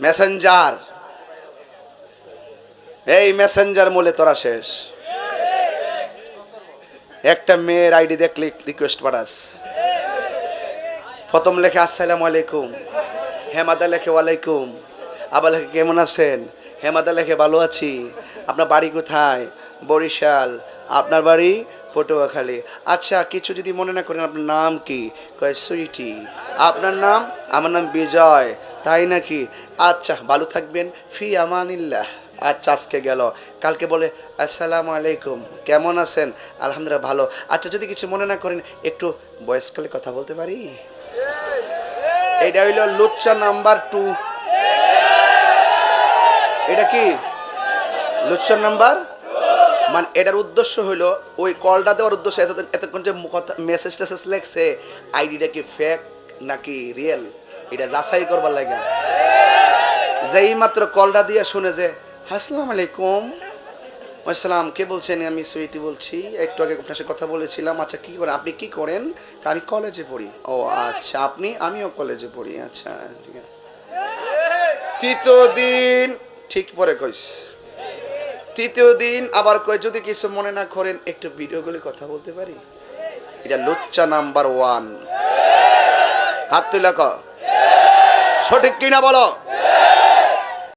Messenger এই Messenger মূলে তোরা শেষ। একটা মেয়ের আইডি দেখলে রিকোয়েস্ট পাঠাস। প্রথম লেখে, আসসালামু আলাইকুম। হেমাদা লেখে, ওয়ালাইকুম। আবার লেখে, কেমন আছেন? হেমাদা লেখে, ভালো আছি। আপনার বাড়ি কোথায়? বরিশাল। আপনার বাড়ি? পটুয়াখালী। আচ্ছা কিছু যদি মনে না করেন, আপনার নাম কি? কয় সুইটি। আপনার নাম? আমার নাম বিজয়। তাই নাকি? আচ্ছা ভালো থাকবেন। ফি আমানিল্লাহ। আচ্ছা আজকে গেল। কালকে বলে, আসসালামু আলাইকুম। কেমন আছেন? আলহামদুলিল্লাহ, ভালো। আচ্ছা যদি কিছু মনে না করেন, একটু বয়সকালে কথা বলতে পারি? এটা হইল লুচ্চা নাম্বার টু। এটা কি? লুচ্চার নাম্বার? মানে এটার উদ্দেশ্য হইল, ওই কলটা দেওয়ার উদ্দেশ্য এত এতক্ষণ যে মেসেজ টেসেজ লেখছে, আইডিটা কি ফেক নাকি রিয়েল এটা যাচাই করবার লাগে। যেই মাত্র কলটা দিয়ে শুনে যে, আসসালামু আলাইকুম। আসসালাম কে বলছেন? আমি সুইটি বলছি, একটু আগে আপনার সাথে কথা বলেছিলাম আচ্ছা কি করেন? আপনি কি করেন? আমি কলেজে পড়ি। ও আচ্ছা আপনি? আমিও কলেজে পড়ি আচ্ছা ঠিক আছে। তৃতীয় দিন, ঠিক পরে কইস। তৃতীয় দিন আবার কই, যদি কিছু মনে না করেন, একটু ভিডিও ভিডিওগুলি কথা বলতে পারি? এটা লুচ্চা নাম্বার ওয়ান। হাত তুলে সঠিক কিনা বলো?